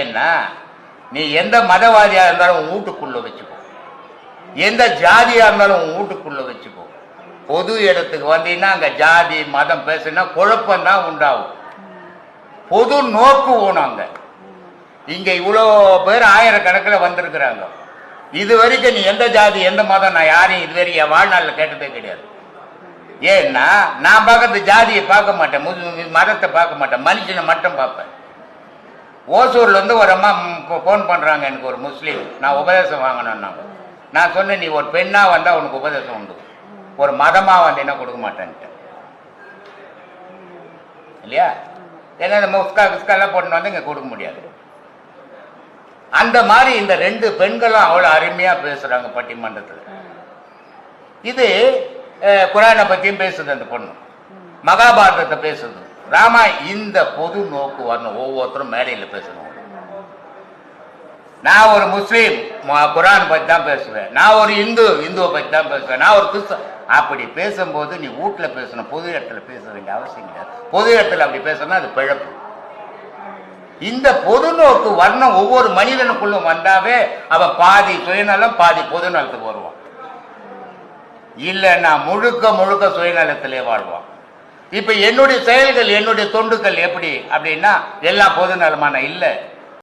ஏன்னா நீ எந்த மதவாதியா இருந்தாலும் உன் வீட்டுக்குள்ள வச்சுக்கோ. எந்த ஜாதியா இருந்தாலும் உன் வீட்டுக்குள்ள வச்சுக்கோ. பொது இடத்துக்கு வந்தீங்கன்னா அங்க ஜாதி மதம் பேசுனா குழப்பம் தான் உண்டாகும். பொது நோக்கு வேணும் அங்க இங்க இவ்வளோ பேர் ஆயிரக்கணக்கில் வந்திருக்கிறாங்க. இது வரைக்கும் நீ எந்த ஜாதி எந்த மதம் நான் யாரையும் இது வரைக்கும் என் வாழ்நாளில் கேட்டதே கிடையாது. ஏன்னா நான் பார்க்கறது ஜாதியை பார்க்க மாட்டேன். முது- மதத்தை பார்க்க மாட்டேன். மனுஷனை மட்டும் பார்ப்பேன். ஓசூர்லேருந்து ஒரு அம்மா ஃபோன் பண்ணுறாங்க எனக்கு ஒரு முஸ்லீம். நான் உபதேசம் வாங்கணும்னாங்க நான் சொன்னேன் நீ ஒரு பெண்ணாக வந்தால் உனக்கு உபதேசம் உண்டு. ஒரு மதமாக வந்தீங்கன்னா கொடுக்க மாட்டேன்ட்டேன் இல்லையா? ஏன்னா இந்த முஸ்கா கிஸ்காலாம் போட்டு வந்து இங்கே கொடுக்க முடியாது. அந்த மாதிரி இந்த ரெண்டு பெண்களும் அவ்வளோ அருமையாக பேசுகிறாங்க பட்டிமன்றத்தில். இது குரானை பற்றியும் பேசுது அந்த பொண்ணு. மகாபாரதத்தை பேசுது. ராமா இந்த பொது நோக்கு வரணும். ஒவ்வொருத்தரும் மேடையில் பேசணும். நான் ஒரு முஸ்லீம் குரான் பற்றி தான் பேசுவேன். நான் ஒரு இந்து இந்துவை பற்றி தான் பேசுவேன். நான் ஒரு கிறிஸ்தவ அப்படி பேசும்போது நீ வீட்டில் பேசணும். பொது இடத்துல பேச வேண்டிய அவசியம் கிடையாது பொது இடத்துல அப்படி பேசணும் அது பிழப்பு. இந்த பொது நோக்கு வர்ணம். ஒவ்வொரு மனிதனுக்குள்ளும் வந்தாவே அவன் பாதி சுயநலம் பாதி பொது நலத்துக்கு வருவான். இல்லைன்னா முழுக்க முழுக்க சுயநலத்திலே வாழ்வான். இப்ப என்னுடைய செயல்கள் என்னுடைய தொண்டுகள் எப்படி அப்படின்னா எல்லாம் பொது நலமான இல்லை.